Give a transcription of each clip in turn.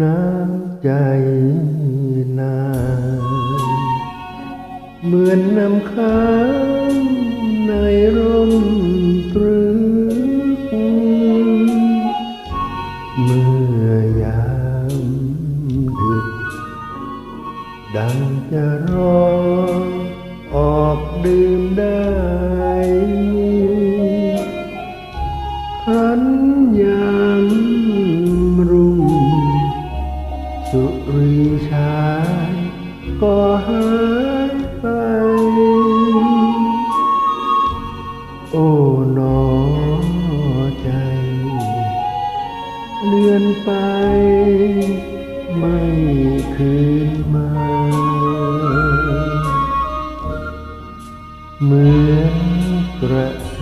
น้ำใจนานเหมือนน้ำค้างในร่มตรึก เมื่อยามดึก ดังจะร้องออกดื่ม สุรีชายก็หายไป โอ้หนอใจ เลื่อนไป ไม่คืนมา เหมือนกระแส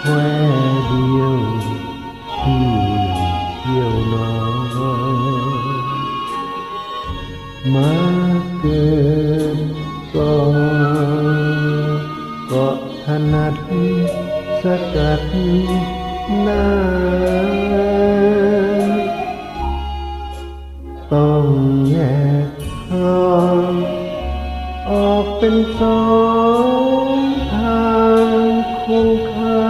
แควเดียว มาเกิดก่อนก็ถนัดสกัดน้าต้องแยกทางออกเป็นสองทางคงคา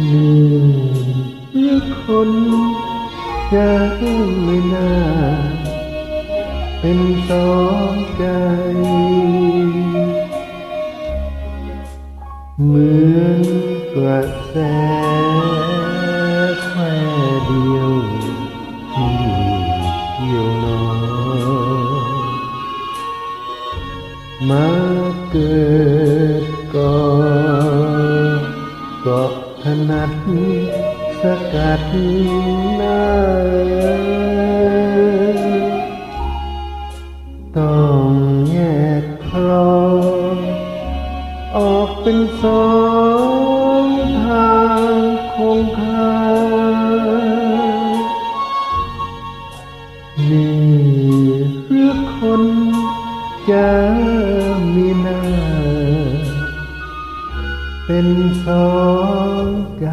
นี่หรือคน จะไม่น่าเป็นสองใจเหมือนกระแสแควเดียวที่เที่ยวนอนมาเกิดก่อนก็ถนัด สกัดหน้าต้องแยกคลอออกเป็นสองทางคงคานี่หรือคนจะมีหน้า เป็นสองใจ